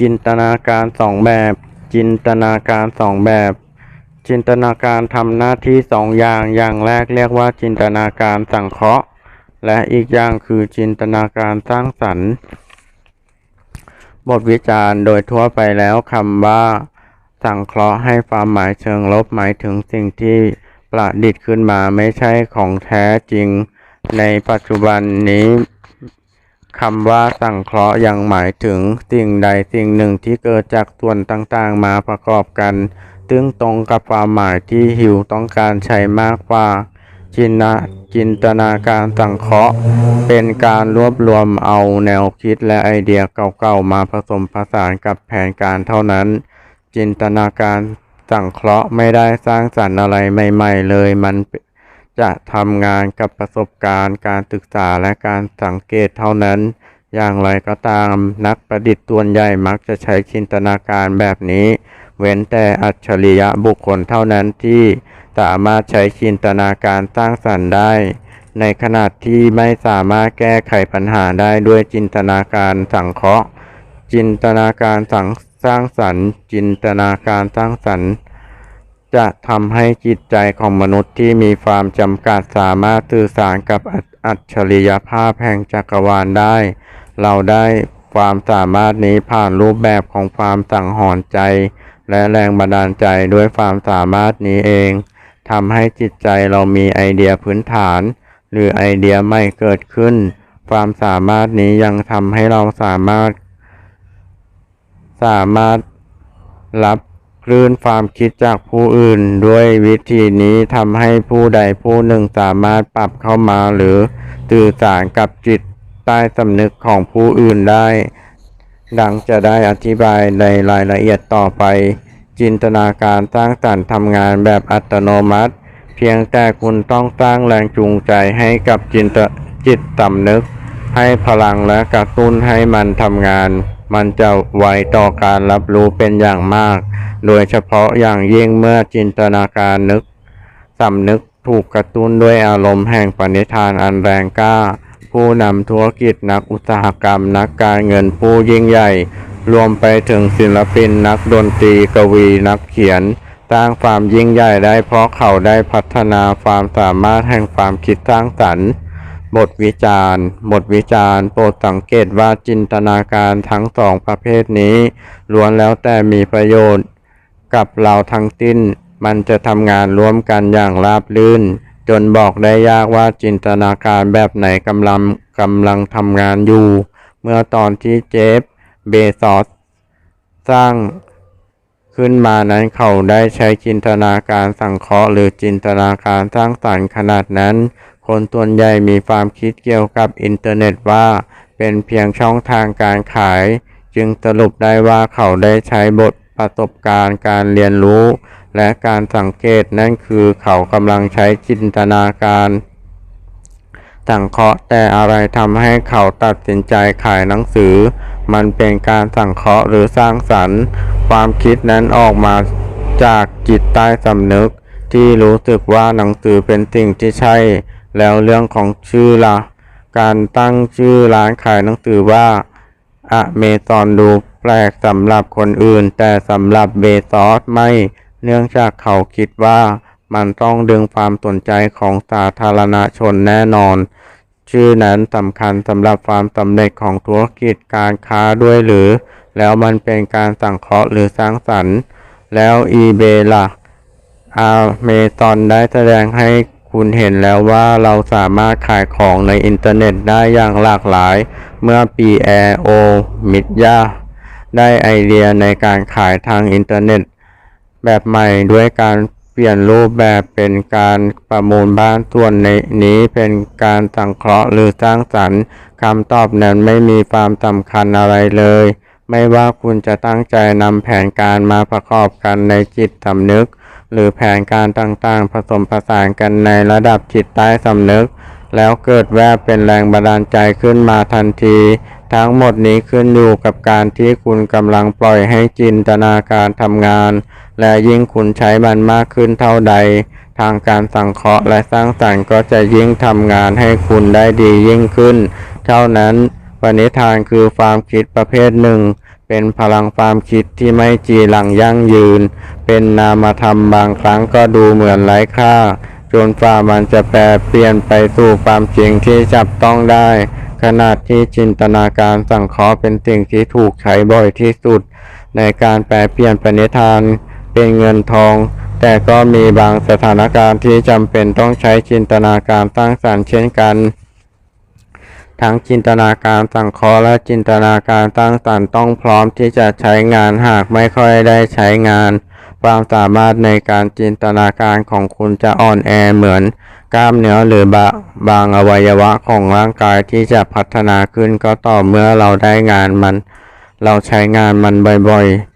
จินตนาการสองแบบ จินตนาการสองแบบ จินตนาการทำหน้าที่สองอย่างอย่างแรกเรียกว่าจินตนาการสังเคราะห์ และอีกอย่างคือจินตนาการสร้างสรรค์ บทวิจารณ์โดยทั่วไปแล้วคำว่า สังเคราะห์ให้ความหมายเชิงลบหมายถึงสิ่งที่ประดิษฐ์ขึ้นมาไม่ใช่ของแท้จริง ในปัจจุบันนี้ คำว่าสังเคราะห์ยังหมายถึงสิ่งใดสิ่งหนึ่งที่เกิดจากส่วนต่างๆ มาประกอบกัน ซึ่งตรงกับความหมายที่หิวต้องการใช้มากกว่า จินนะจินตนาการสังเคราะห์ เป็นการรวบรวมเอาแนวคิดและไอเดียเก่าๆ มาผสมผสานกับแผนการเท่านั้น จินตนาการสังเคราะห์ไม่ได้สร้างสรรค์อะไรใหม่ ๆ เลยมัน จะทำงานกับประสบการณ์การศึกษาและการสังเกตเท่านั้น อย่างไรก็ตามนักประดิษฐ์ส่วนใหญ่มักจะใช้จินตนาการแบบนี้ เว้นแต่อัจฉริยะบุคคลเท่านั้นที่สามารถใช้จินตนาการสร้างสรรค์ได้ ในขณะที่ไม่สามารถแก้ไขปัญหาได้ด้วยจินตนาการสังเคราะห์ จินตนาการสังสร้างสรรค์ จินตนาการสร้างสรรค์ จะทำให้จิตใจของมนุษย์ที่มีความจำกัดสามารถสื่อสารกับอัจฉริยภาพแห่งจักรวาลได้ เราได้ความสามารถนี้ผ่านรูปแบบของความสั่งหอนใจ และแรงบันดาลใจด้วยความสามารถนี้เองทำให้จิตใจเรามีไอเดียพื้นฐาน หรือไอเดียไม่เกิดขึ้น ความสามารถนี้ยังทำให้เราสามารถ สามารถรับ คลื่นความคิดจากผู้อื่น ด้วยวิธีนี้ทำให้ผู้ใดผู้หนึ่งสามารถปรับเข้ามาหรือสื่อสารกับจิตใต้สำนึกของผู้อื่นได้ ดังจะได้อธิบายในรายละเอียดต่อไป จินตนาการสร้างสรรค์ทำงานแบบอัตโนมัติ เพียงแต่คุณต้องสร้างแรงจูงใจให้กับจินตจิตสำนึก ให้พลังและกระตุ้นให้มันทำงาน มันจะไวต่อการรับรู้เป็นอย่างมาก โดยเฉพาะอย่างยิ่งเมื่อจินตนาการนึกสำนึกถูกกระตุ้นด้วยอารมณ์แห่งปณิธานอันแรงกล้า ผู้นำธุรกิจนักอุตสาหกรรมนักการเงินผู้ยิ่งใหญ่ รวมไปถึงศิลปินนักดนตรีกวีนักเขียนสร้างความยิ่งใหญ่ได้เพราะเขาได้พัฒนาความสามารถแห่งความคิดสร้างสรรค์ บทวิจารณ์บทวิจารณ์โปรดสังเกตว่าจินตนาการทั้งสองประเภทนี้ล้วนแล้วแต่มีประโยชน์ กับเราทั้งสิ้น มันจะทำงานร่วมกันอย่างราบรื่น จนบอกได้ยากว่าจินตนาการแบบไหนกำลังกำลังทำงานอยู่ เมื่อตอนที่เจฟเบซอสสร้างขึ้นมานั้นเขาได้ใช้จินตนาการสังเคราะห์หรือจินตนาการสร้างสรรค์ขนาดนั้น คนส่วนใหญ่มีความคิดเกี่ยวกับอินเทอร์เน็ตว่า เป็นเพียงช่องทางการขาย จึงสรุปได้ว่าเขาได้ใช้บทประสบการณ์การเรียนรู้ และการสังเกตนั่นคือเขากำลังใช้จินตนาการสังเคราะห์แต่อะไรทำให้เขาตัดสินใจขายหนังสือ มันเป็นการสังเคราะห์หรือสร้างสรรค์ ความคิดนั้นออกมาจากจิตใต้สำนึก ที่รู้สึกว่าหนังสือเป็นสิ่งที่ใช่ แล้วเรื่องของชื่อละ่ะ การตั้งชื่อร้านขายหนังสือว่าอเมซอนดูแปลกสำหรับคนอื่น แต่สำหรับเบซอสไม่ เนื่องจากเขาคิดว่ามันต้องดึงความสนใจของสาธารณชนแน่นอน ชื่อนั้นสำคัญสำหรับความสำเร็จของธุรกิจการค้าด้วยหรือ แล้วมันเป็นการสังเคราะห์หรือสร้างสรรค์ แล้ว eBay ล่ะอาเมซอนได้แสดงให้ คุณเห็นแล้วว่าเราสามารถขายของในอินเทอร์เน็ตได้อย่างหลากหลาย เมื่อปีแอโอมิดยาได้ไอเดียในการขายทางอินเทอร์เน็ต แบบใหม่ด้วยการเปลี่ยนรูปแบบเป็นการประมูลบ้านส่วนในนี้เป็นการสังเคราะห์หรือสร้างสรรค์คำตอบนั้นไม่มีความสำคัญอะไรเลย ไม่ว่าคุณจะตั้งใจนำแผนการมาประกอบกันในจิตสำนึก หรือแผนการต่างๆ ผสมผสานกันในระดับจิตใต้สำนึก แล้วเกิดแวบเป็นแรงบันดาลใจขึ้นมาทันที ทั้งหมดนี้ขึ้นอยู่กับการที่คุณกำลังปล่อยให้จินตนาการทำงาน และยิ่งคุณใช้มันมากขึ้นเท่าใด ทางการสังเคราะห์และสร้างสรรค์ก็จะยิ่งทำงานให้คุณได้ดียิ่งขึ้น เท่านั้นปณิธานคือความคิดประเภทหนึ่ง เป็นพลังความคิดที่ไม่จีรังยั่งยืน เป็นนามธรรมบางครั้งก็ดูเหมือนไร้ค่า จนฝ่ามันจะแปรเปลี่ยนไปสู่ความจริงที่จับต้องได้ ขนาดที่จินตนาการสังเคราะห์เป็นสิ่งที่ถูกใช้บ่อยที่สุด ในการแปลเปลี่ยนปณิธานเป็นเงินทอง แต่ก็มีบางสถานการณ์ที่จำเป็นต้องใช้จินตนาการสร้างสรรค์เช่นกัน ทั้งจินตนาการสังเคราะห์และจินตนาการสร้างสรรค์ต้องพร้อมที่จะใช้งานหากไม่ค่อยได้ใช้งาน ความสามารถในการจินตนาการของคุณจะอ่อนแอเหมือน กล้ามเนื้อหรือบบางอวัยวะของร่างกายที่จะพัฒนาขึ้นก็ต่อเมื่อเราได้งานมัน เราใช้งานมันบ่อยๆ